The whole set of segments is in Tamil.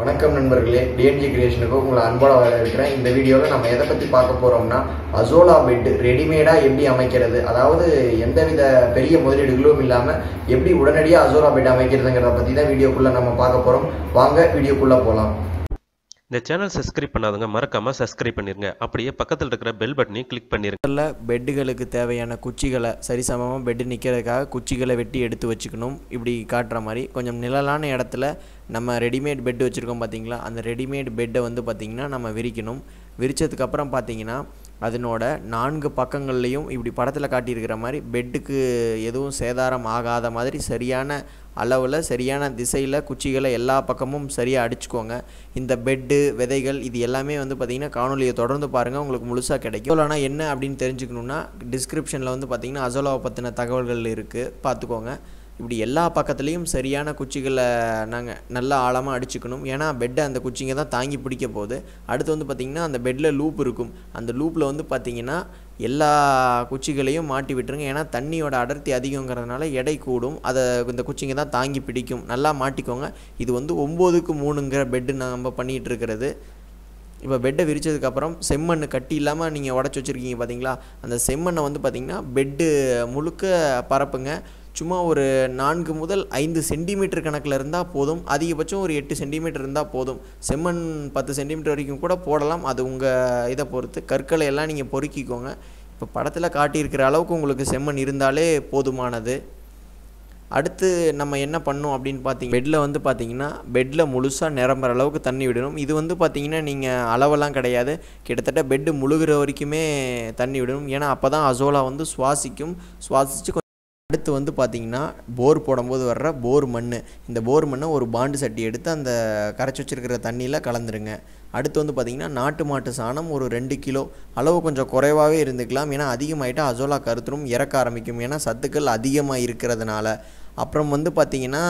வணக்கம் நண்பர்களே டிஎன்ஜி கிரியேஷனுக்கு உங்களை அன்போட வரவேற்கிறேன். இந்த வீடியோவில் நம்ம எதை பற்றி பார்க்க போகிறோம்னா அசோலா பெட் ரெடிமேடாக எப்படி அமைக்கிறது? அதாவது எந்தவித பெரிய முதலீடுகளும் இல்லாமல் எப்படி உடனடியாக அசோலா பெட் அமைக்கிறதுங்கிறத பற்றி தான் வீடியோக்குள்ளே நம்ம பார்க்க போகிறோம் வாங்க வீடியோக்குள்ளே போகலாம் இந்த சேனல் சப்ஸ்கிரைப் பண்ணாதவங்க மறக்காம சப்ஸ்கிரைப் பண்ணிருங்க. அப்படியே பக்கத்தில் இருக்கிற பெல் பட்டனையும் கிளிக் பண்ணிருங்க. பெட்டுகளுக்கு தேவையான குச்சிகளை சரிசமமாக பெட்டு நிற்கிறதுக்காக குச்சிகளை வெட்டி எடுத்து வச்சுக்கணும். இப்படி காட்டுற மாதிரி கொஞ்சம் நிழலான இடத்துல நம்ம ரெடிமேட் பெட் வச்சுருக்கோம் பார்த்தீங்களா அந்த ரெடிமேட் பெட்டை வந்து பார்த்திங்கன்னா நம்ம விரிக்கணும். விரித்ததுக்கப்புறம் பார்த்தீங்கன்னா அதனோட நான்கு பக்கங்கள்லேயும் இப்படி படத்தில் காட்டியிருக்கிற மாதிரி பெட்டுக்கு எதுவும் சேதாரம் ஆகாத மாதிரி சரியான அளவில் சரியான திசையில் குச்சிகளை எல்லா பக்கமும் சரியாக அடிச்சுக்கோங்க. இந்த பெட்டு விதைகள் இது எல்லாமே வந்து பார்த்திங்கன்னா காணொலியை தொடர்ந்து பாருங்கள் உங்களுக்கு முழுசாக கிடைக்கும். இல்லைனா என்ன அப்படின்னு தெரிஞ்சுக்கணுன்னா டிஸ்கிரிப்ஷனில் வந்து பார்த்திங்கன்னா அசோலாவை பற்றின தகவல்கள் இருக்குது பார்த்துக்கோங்க இப்படி எல்லா பக்கத்துலேயும் சரியான குச்சிகளை நாங்கள் நல்லா ஆழமாக அடிச்சுக்கணும். ஏன்னா பெட்டை அந்த குச்சிங்க தான் தாங்கி பிடிக்க போகுது. அடுத்து வந்து பார்த்திங்கன்னா அந்த பெட்டில் லூப் இருக்கும். அந்த லூப்பில் வந்து பார்த்திங்கன்னா எல்லா குச்சிகளையும் மாட்டி விட்டுருங்க. ஏன்னா தண்ணியோட அடர்த்தி அதிகங்கிறதுனால எடை கூடும். அதை இந்த குச்சிங்க தான் தாங்கி பிடிக்கும். நல்லா மாட்டிக்கோங்க. இது வந்து ஒம்போதுக்கு மூணுங்கிற பெட்டு நம்ம பண்ணிகிட்டு இருக்கிறது. இப்போ பெட்டை விரித்ததுக்கப்புறம் செம்மண் கட்டி இல்லாமல் நீங்கள் உடச்சி வச்சுருக்கீங்க பார்த்தீங்களா அந்த செம்மண்ணை வந்து பார்த்திங்கன்னா பெட்டு முழுக்க பரப்புங்க. சும்மா ஒரு நான்கு முதல் ஐந்து சென்டிமீட்டர் கணக்கில் இருந்தால் போதும். அதிகபட்சம் ஒரு எட்டு சென்டிமீட்டர் இருந்தால் போதும். செம்மண் பத்து சென்டிமீட்டர் வரைக்கும் கூட போடலாம். அது உங்கள் இதை பொறுத்து. கற்களை எல்லாம் நீங்கள் பொறுக்கிக்கோங்க. இப்போ படத்தில் காட்டியிருக்கிற அளவுக்கு உங்களுக்கு செம்மண் இருந்தாலே போதுமானது. அடுத்து நம்ம என்ன பண்ணோம் அப்படின்னு பார்த்தீங்க பெட்டில் வந்து பார்த்தீங்கன்னா பெட்டில் முழுசாக நிரம்புற அளவுக்கு தண்ணி விடணும். இது வந்து பார்த்தீங்கன்னா நீங்கள் அளவெல்லாம் கிடையாது. கிட்டத்தட்ட பெட்டு முழுகிற வரைக்குமே தண்ணி விடணும். ஏன்னா அப்போ தான் அசோலா வந்து சுவாசிக்கும். சுவாசித்து அடுத்து வந்து பார்த்தீங்கன்னா போர் போடும்போது வர்ற போர் மண் இந்த போர் மண்ணை ஒரு பாண்டு சட்டி எடுத்து அந்த கரைச்சி வச்சிருக்கிற தண்ணியில் கலந்துருங்க. அடுத்து வந்து பார்த்திங்கன்னா நாட்டு மாட்டு சாணம் ஒரு ரெண்டு கிலோ. அளவு கொஞ்சம் குறைவாகவே இருந்துக்கலாம். ஏன்னா அதிகமாகிட்டால் அசோலா கருத்துரும் இறக்க ஆரம்பிக்கும். ஏன்னா சத்துக்கள் அதிகமாக இருக்கிறதுனால. அப்புறம் வந்து பார்த்திங்கன்னா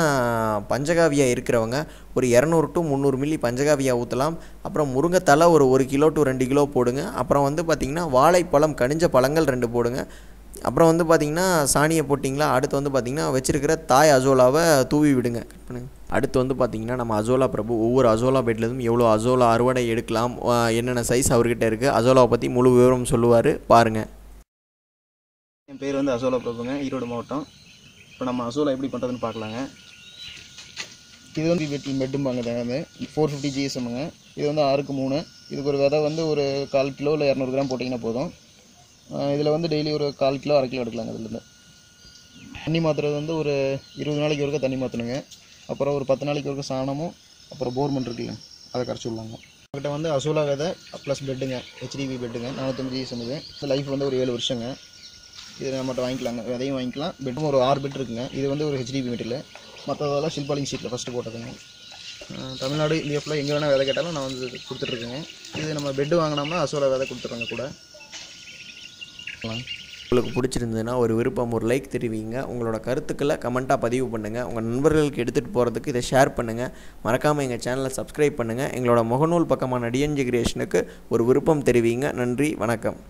பஞ்சகாவியா இருக்கிறவங்க ஒரு இரநூறு டு முந்நூறு மில்லி பஞ்சகாவியா ஊற்றலாம் அப்புறம் முருங்கைத்தலை ஒரு ஒரு கிலோ டு ரெண்டு கிலோ போடுங்க. அப்புறம் வந்து பார்த்திங்கன்னா வாழைப்பழம் கனிஞ்ச பழங்கள் ரெண்டு போடுங்க. அப்புறம் வந்து பார்த்திங்கன்னா சாணியை போட்டிங்களா? அடுத்து வந்து பார்த்திங்கன்னா வச்சிருக்கிற தாய் அசோலாவை தூவி விடுங்க. கட் பண்ணுங்க அடுத்து வந்து பார்த்திங்கன்னா நம்ம அசோலா பிரபு ஒவ்வொரு அசோலா பெட்லேருந்தும் எவ்வளோ அசோலா அறுவடை எடுக்கலாம் என்னென்ன சைஸ் அவர்கிட்ட இருக்குது அசோலாவை பற்றி முழு விவரம் சொல்லுவார் பாருங்கள் என் பேர் வந்து அசோலா பிரபுங்க ஈரோடு மாவட்டம். இப்போ நம்ம அசோலா எப்படி பண்ணுறதுன்னு பார்க்கலாங்க. இது வந்து வெட்டி மெட்டும்பாங்க வந்து ஃபோர் ஃபிஃப்டி ஜிஎஸ்எம்ங்க இது வந்து ஆறுக்கு மூணு. இதுக்கு ஒரு விதை வந்து ஒரு கால் கிலோ இல்லை இரநூறு கிராம் போட்டிங்கன்னா போதும். இதில் வந்து டெய்லி ஒரு கால் கிலோ அரை கிலோ எடுக்கலாங்க இதுலேருந்து. தண்ணி மாற்றுறது வந்து ஒரு இருபது நாளைக்கு ஒருக்க தண்ணி மாற்றணுங்க அப்புறம் ஒரு பத்து நாளைக்கு ஒருக்க சாணமும் அப்புறம் போர்மன் இருக்குல்ல அதை கரைச்சி விடலாங்க. அவர்கிட்ட வந்து அசோலா விதை ப்ளஸ் பெட்டுங்க ஹெச்டிபி பெட்டுங்க நானூற்றஞ்சு ஜிஎஸ்எம் இது லைஃப் வந்து ஒரு ஏழு வருஷங்க. இது நம்மகிட்ட வாங்கிக்கலாங்க விதையும் வாங்கிக்கலாம். பெட்டும் ஒரு ஆறு பெட் இருக்குங்க. இது வந்து ஒரு ஹெச்டிபி மெட்டீரியல் மற்றதெல்லாம் ஷில்பாலிங் ஷீட்டில் ஃபஸ்ட்டு போட்டதுங்க. தமிழ்நாடு இந்தியாவில் எங்கே வேணால் விதை கேட்டாலும் நான் வந்து கொடுத்துட்ருக்கேங்க இது நம்ம பெட்டு வாங்கினோம்னா அசோலா விதை கொடுத்துட்றாங்க கூட. உங்களுக்கு பிடிச்சிருந்ததுன்னா ஒரு விருப்பம் ஒரு லைக் தெரிவிங்க. உங்களோட கருத்துக்களை கமெண்ட்டாக பதிவு பண்ணுங்கள் உங்கள் நண்பர்களுக்கு எடுத்துகிட்டு போகிறதுக்கு இதை ஷேர் பண்ணுங்கள் மறக்காமல் எங்கள் சேனலை சப்ஸ்கிரைப் பண்ணுங்கள் எங்களோட முகநூல் பக்கமான டிஎன்ஜி கிரியேஷனுக்கு ஒரு விருப்பம் தெரிவிங்க. நன்றி வணக்கம்.